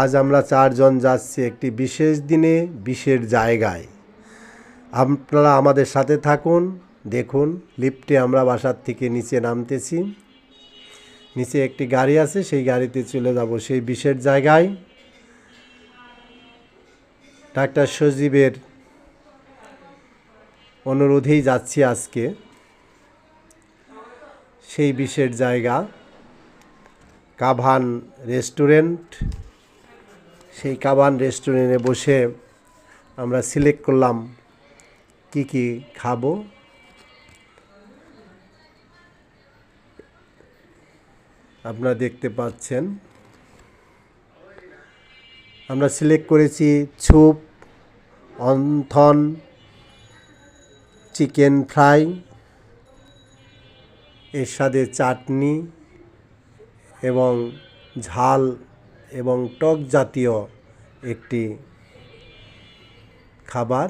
আজ আমরা চারজন যাচ্ছি একটি বিশেষ দিনে বিশেষ জায়গায়। আপনারা আমাদের সাথে থাকুন, দেখুন, লিফটে আমরা বাসার থেকে নিচে নামতেছি। নিচে একটি গাড়ি আছে, সেই গাড়িতে চলে যাব সেই বিশেষ জায়গায়। ডাক্তার সজীবের অনুরোধেই যাচ্ছি আজকে। সেই বিশেষ জায়গা, কাভান রেস্টুরেন্ট। সেই কাবান রেস্টুরেন্টে বসে আমরা সিলেক্ট করলাম কি কি খাব। আপনারা দেখতে পাচ্ছেন। আমরা সিলেক্ট করেছি ছুপ অন্থন, চিকেন ফ্রাই, এর সাথে চাটনি এবং ঝাল এবং টক জাতীয় একটি খাবার।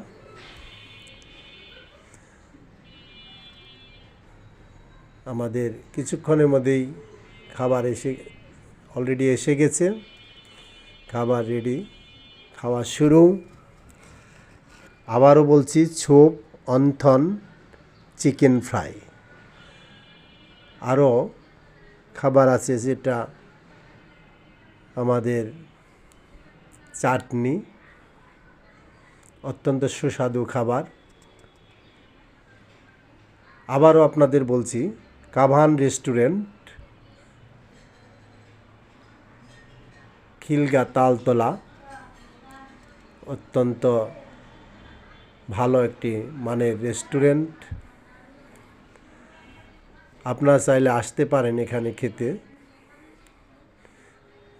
আমাদের কিছুক্ষণের মধ্যেই খাবার এসে অলরেডি এসে গেছে। খাবার রেডি খাওয়া শুরু। আবারও বলছি, ছোপ, অন্থন, চিকেন ফ্রাই। আরও খাবার আছে যেটা আমাদের চাটনি, অত্যন্ত সুস্বাদু খাবার। আবারও আপনাদের বলছি, কাভান রেস্টুরেন্ট, খিলগা তালতলা, অত্যন্ত ভালো একটি মানের রেস্টুরেন্ট। আপনারা চাইলে আসতে পারেন এখানে খেতে।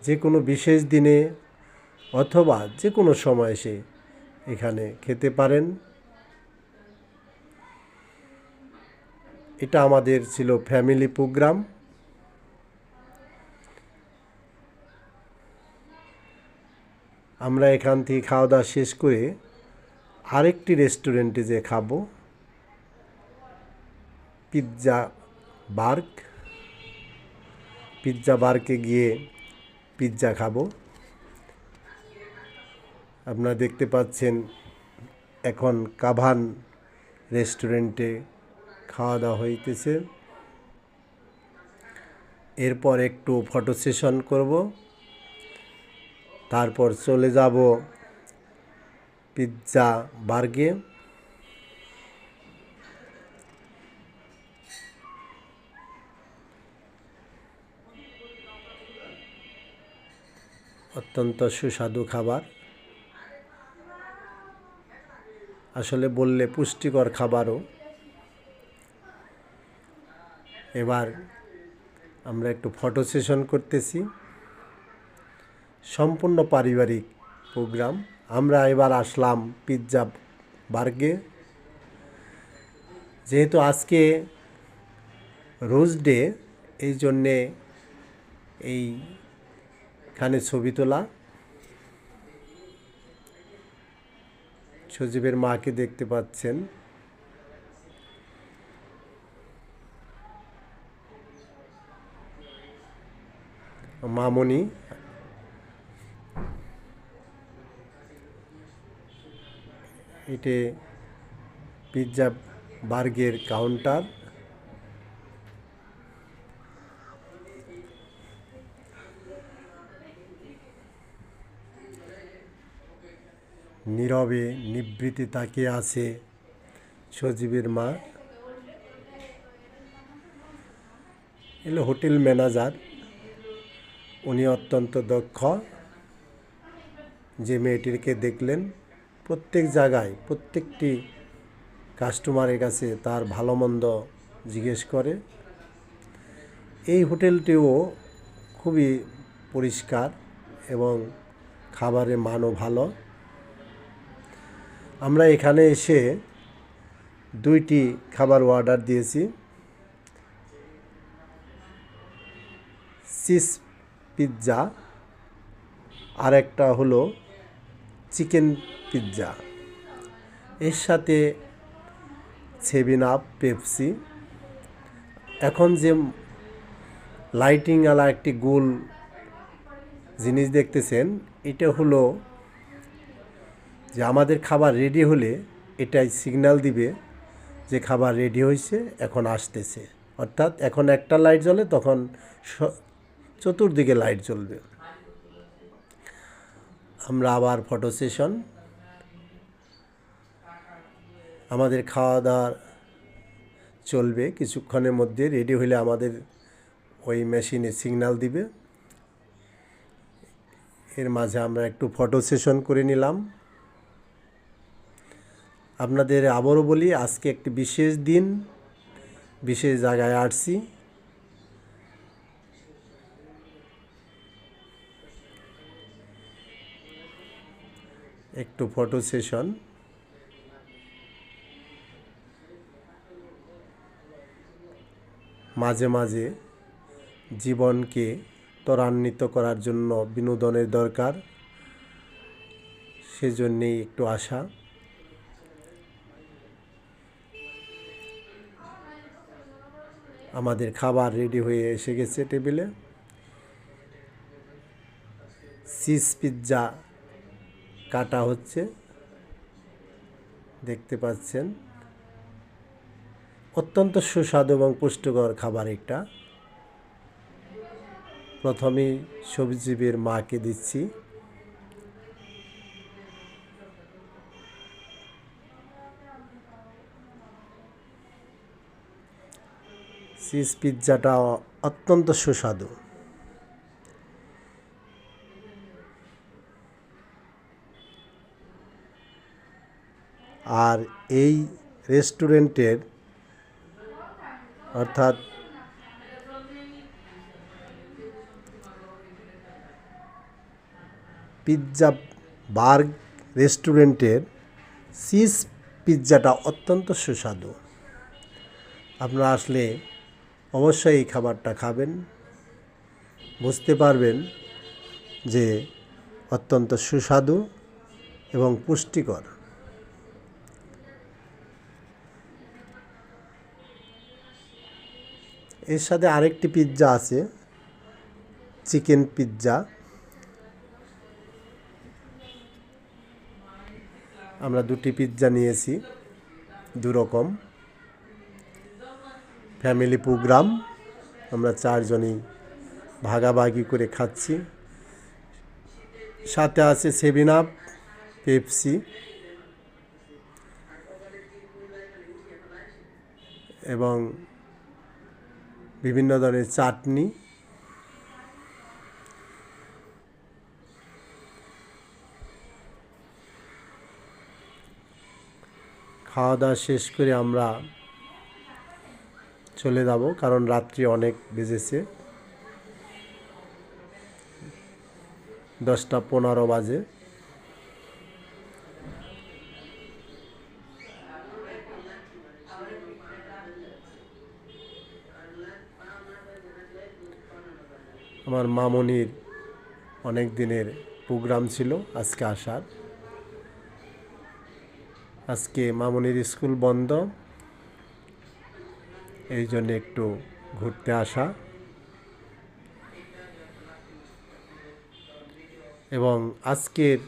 যে কোনো বিশেষ দিনে অথবা যে কোনো সময় এসে এখানে খেতে পারেন। এটা আমাদের ছিল ফ্যামিলি প্রোগ্রাম। আমরা এখান থেকে খাওয়া দাওয়া শেষ করে আরেকটি রেস্টুরেন্টে যে খাব, পিৎজা বার্ক। পিৎজা বার্কে গিয়ে পিৎজা খাব। আপনারা দেখতে পাচ্ছেন এখন কাভান রেস্টুরেন্টে খাওয়া দাওয়া হইতেছে। এরপর একটু ফটো সেশন করব। তারপর চলে যাব পিৎজা বার্গে। অত্যন্ত সুস্বাদু খাবার। আসলে বললে পুষ্টিকর খাবারও। এবার আমরা একটু ফটো সেশন করতেছি। সম্পূর্ণ পারিবারিক প্রোগ্রাম আমরা এবার আসলাম পিৎজা বার্গে যেহেতু আজকে রোজ ডে এই জন্যে এইখানে ছবি তোলা। সজীবের মাকে দেখতে পাচ্ছেন। মামনি। এটি পিৎজা বার্গের কাউন্টার। নীরবে নিবৃত্তি তাকিয়ে আছে সজীবের মা। এলো হোটেল ম্যানেজার। উনি অত্যন্ত দক্ষ। যে মেয়েটিকে দেখলেন, প্রত্যেক জায়গায়, প্রত্যেকটি কাস্টমারের কাছে তার ভালো মন্দ জিজ্ঞেস করে। এই হোটেলটিও খুবই পরিষ্কার এবং খাবারের মানও ভালো। আমরা এখানে এসে দুইটি খাবার অর্ডার দিয়েছি। চিজ পিৎজা আর একটা হলো চিকেন পিৎজা এর সাথে সেভেন আপ পেপসি এখন যে লাইটিংওয়ালা একটি গোল জিনিস দেখতেছেন, এটা হলো যে আমাদের খাবার রেডি হলে এটাই সিগন্যাল দিবে যে খাবার রেডি হয়েছে, এখন আসতেছে। অর্থাৎ এখন একটা লাইট জ্বলে, তখন চতুর্দিকে লাইট জ্বলবে। আমরা আবার ফটো সেশন আমাদের খাওয়া দাওয়া চলবে, কিছুক্ষণের মধ্যে রেডি হলে আমাদের ওই মেশিনে সিগন্যাল দিবে। এর মাঝে আমরা একটু ফটো সেশন করে নিলাম। আপনাদের আবারও বলি, আজকে একটি বিশেষ দিন, বিশেষ জায়গায় আসছি। একটু ফটো সেশন মাঝে মাঝে জীবনকে ত্বরান্বিত করার জন্য বিনোদনের দরকার, সেজন্যেই একটু আশা আমাদের খাবার রেডি হয়ে এসে গেছে টেবিলে চিজ পিৎজা কাটা হচ্ছে। দেখতে পাচ্ছেন। অত্যন্ত সুস্বাদু এবং পুষ্টিকর খাবার একটা প্রথমেই সবজিবের মাকে দিচ্ছি। চিজ পিৎজাটা অত্যন্ত সুস্বাদু। আর এই রেস্টুরেন্টের অর্থাৎ পিৎজা বার্গ রেস্টুরেন্টের চিজ পিৎজাটা অত্যন্ত সুস্বাদু। আপনারা আসলে অবশ্যই এই খাবারটা খাবেন। বুঝতে পারবেন যে অত্যন্ত সুস্বাদু এবং পুষ্টিকর। এর সাথে আরেকটি পিৎজা আছে, চিকেন পিৎজা। আমরা দুটি পিৎজা নিয়েছি দু রকম ফ্যামিলি প্রোগ্রাম। আমরা চারজনই ভাগাভাগি করে খাচ্ছি। সাথে আছে সেভেন আপ, পেপসি। এবং বিভিন্ন ধরনের চাটনি। খাওয়া দাওয়া শেষ করে আমরা চলে যাব, কারণ রাত্রি অনেক বেজেছে। দশটা পনেরো বাজে। আমার মামনির অনেক দিনের প্রোগ্রাম ছিল আজকে আসার। আজকে মামনির স্কুল বন্ধ। এই জন্য একটু ঘুরতে আসা। এবং আজকের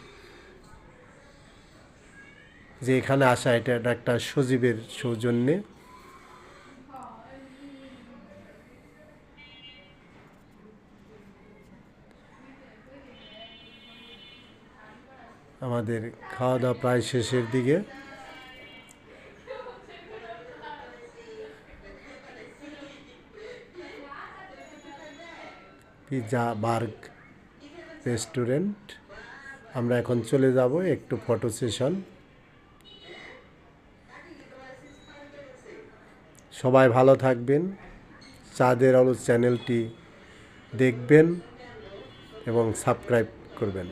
যে এখানে আসা, এটা একটা সজীবের সৌজন্যে। আমাদের খাওয়া দাওয়া প্রায় শেষের দিকে। Pizza Burg restaurant. আমরা এখন চলে যাব একটু ফটো সেশন। সবাই ভালো থাকবেন। চাঁদের আলো চ্যানেলটি দেখবেন এবং সাবস্ক্রাইব করবেন।